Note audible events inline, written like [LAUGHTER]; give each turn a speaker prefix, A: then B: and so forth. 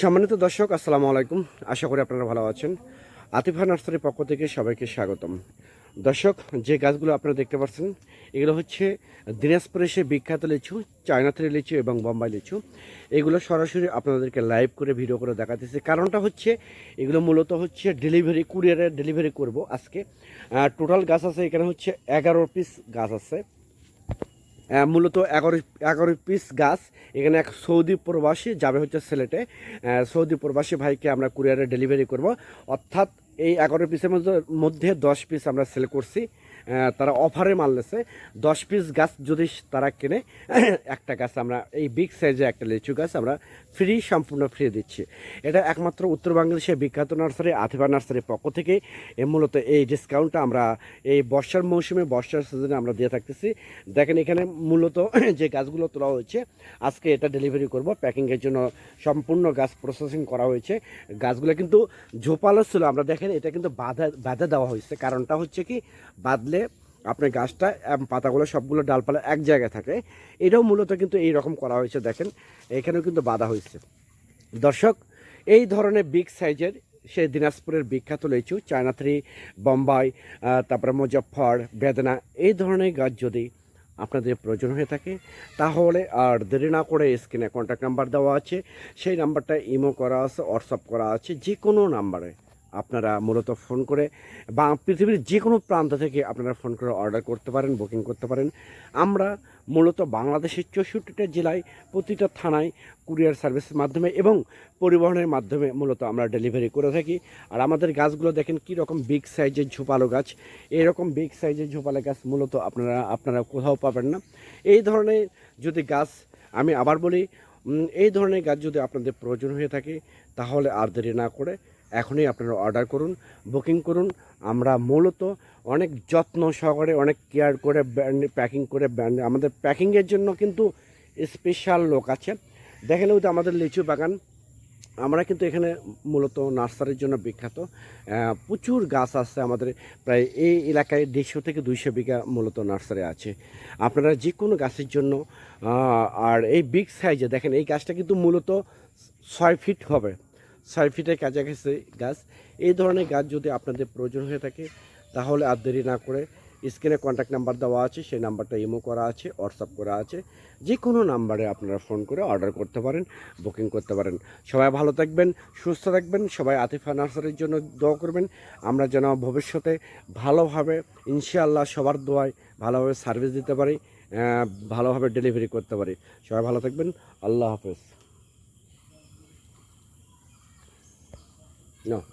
A: সম্মানিত দর্শক, আসসালামু আলাইকুম। আশা করি আপনারা ভালো আছেন। আতিফা নার্সারির পক্ষ থেকে সবাইকে স্বাগতম। দর্শক, যে গাছগুলো আপনারা দেখতে পাচ্ছেন, এগুলো হচ্ছে দিনাজপুরে সে বিখ্যাত লিচু, চায়না চায়নাথের লিচু এবং বোম্বাই লিচু। এগুলো সরাসরি আপনাদেরকে লাইভ করে ভিডিও করে দেখাতেছি। কারণটা হচ্ছে, এগুলো মূলত হচ্ছে ডেলিভারি কুরিয়ারে ডেলিভারি করব আজকে। টোটাল গাছ আছে, এখানে হচ্ছে এগারো পিস গাছ আছে। মূলত এগারো এগারো পিস গাছ। এখানে এক সৌদি প্রবাসী যাবে হচ্ছে সিলেটে। সৌদি প্রবাসী ভাইকে আমরা কুরিয়ারে ডেলিভারি করব। অর্থাৎ এই এগারো পিসের মধ্যে দশ পিস আমরা সেল করছি। তারা অফারে মাল মারলেছে দশ পিস গাছ যদি তারা কেনে, [CLEARS THROAT] একটা গাছ আমরা, এই বিগ সাইজে একটা লিচু গাছ আমরা ফ্রি সম্পূর্ণ ফ্রি দিচ্ছি। এটা একমাত্র উত্তর বাংলাদেশের বিখ্যাত নার্সারি আথিবা নার্সারির পক্ষ থেকে মূলত এই ডিসকাউন্টটা আমরা এই বর্ষার মৌসুমে, বর্ষার সিজনে আমরা দিয়ে থাকতেছি। দেখেন এখানে মূলত [CLEARS THROAT] যে গাছগুলো তোলা হয়েছে, আজকে এটা ডেলিভারি করব। প্যাকিংয়ের জন্য সম্পূর্ণ গাছ প্রসেসিং করা হয়েছে। গাছগুলো কিন্তু ঝোপালো ছিল। আমরা দেখেন এটা কিন্তু বাধা বাধা দেওয়া হয়েছে। কারণটা হচ্ছে কি, বাদলে আপনার গাছটা পাতাগুলো সবগুলো ডালপালা এক জায়গায় থাকে। এটাও মূলত কিন্তু এই রকম করা হয়েছে, দেখেন। এখানেও কিন্তু বাধা হয়েছে। দর্শক, এই ধরনের বিগ সাইজের সে দিনাজপুরের বিখ্যাত লিচু, চায়না থ্রি, বোম্বাই তারপরে মুজফ্ফর, বেদনা, এই ধরনের গাছ যদি আপনাদের প্রয়োজন হয়ে থাকে, তাহলে আর দেরি না করে স্ক্রিনে কন্ট্যাক্ট নাম্বার দেওয়া আছে। সেই নাম্বারটা ইমো করা আছে হোয়াটসঅ্যাপ করা আছে যে কোনো নাম্বারে আপনারা মূলত ফোন করে বা পৃথিবীর যে কোনো প্রান্ত থেকে আপনারা ফোন করে অর্ডার করতে পারেন বুকিং করতে পারেন। আমরা মূলত বাংলাদেশের চৌষট্টিটা জেলায় প্রতিটা থানায় কুরিয়ার সার্ভিসের মাধ্যমে এবং পরিবহনের মাধ্যমে মূলত আমরা ডেলিভারি করে থাকি। আর আমাদের গাছগুলো দেখেন কী রকম বিগ সাইজের ঝোপালো গাছ। এরকম বিগ সাইজের ঝোপালো গাছ মূলত আপনারা আপনারা কোথাও পাবেন না। এই ধরনের যদি গাছ আমি আবার বলি এই ধরনের গাছ যদি আপনাদের প্রয়োজন হয়ে থাকে, তাহলে আর দেরি না করে এখনই আপনারা অর্ডার করুন বুকিং করুন। আমরা মূলত অনেক যত্ন সহকারে, অনেক কেয়ার করে ব্র্যান্ড প্যাকিং করে ব্যান্ড আমাদের প্যাকিংয়ের জন্য কিন্তু স্পেশাল লোক আছে। দেখেন ওই আমাদের লিচু বাগান, আমরা কিন্তু এখানে মূলত নার্সারির জন্য বিখ্যাত। প্রচুর গাছ আছে আমাদের, প্রায় এই এলাকায় দেড়শো থেকে দুইশো বিঘা মূলত নার্সারি আছে। আপনারা যে কোনো গাছের জন্য আর এই বিগ সাইজে দেখেন, এই গাছটা কিন্তু মূলত ছয় ফিট হবে। ছয় ফিটের কাছাকাছি গাছ। এই ধরনের গাছ যদি আপনাদের প্রয়োজন হয়ে থাকে, তাহলে আর দেরি না করে স্ক্রিনে কন্ট্যাক্ট নাম্বার দেওয়া আছে, সেই নাম্বারটা ইমো করা আছে হোয়াটসঅ্যাপ করা আছে। যে কোনো নাম্বারে আপনারা ফোন করে অর্ডার করতে পারেন বুকিং করতে পারেন। সবাই ভালো থাকবেন, সুস্থ থাকবেন, সবাই আতিফা নার্সারির জন্য দোয়া করবেন। আমরা যেন ভবিষ্যতে ভালোভাবে, ইনশাআল্লাহ সবার দোয়ায় ভালোভাবে সার্ভিস দিতে পারি ভালোভাবে ডেলিভারি করতে পারি। সবাই ভালো থাকবেন, আল্লাহ হাফেজ। না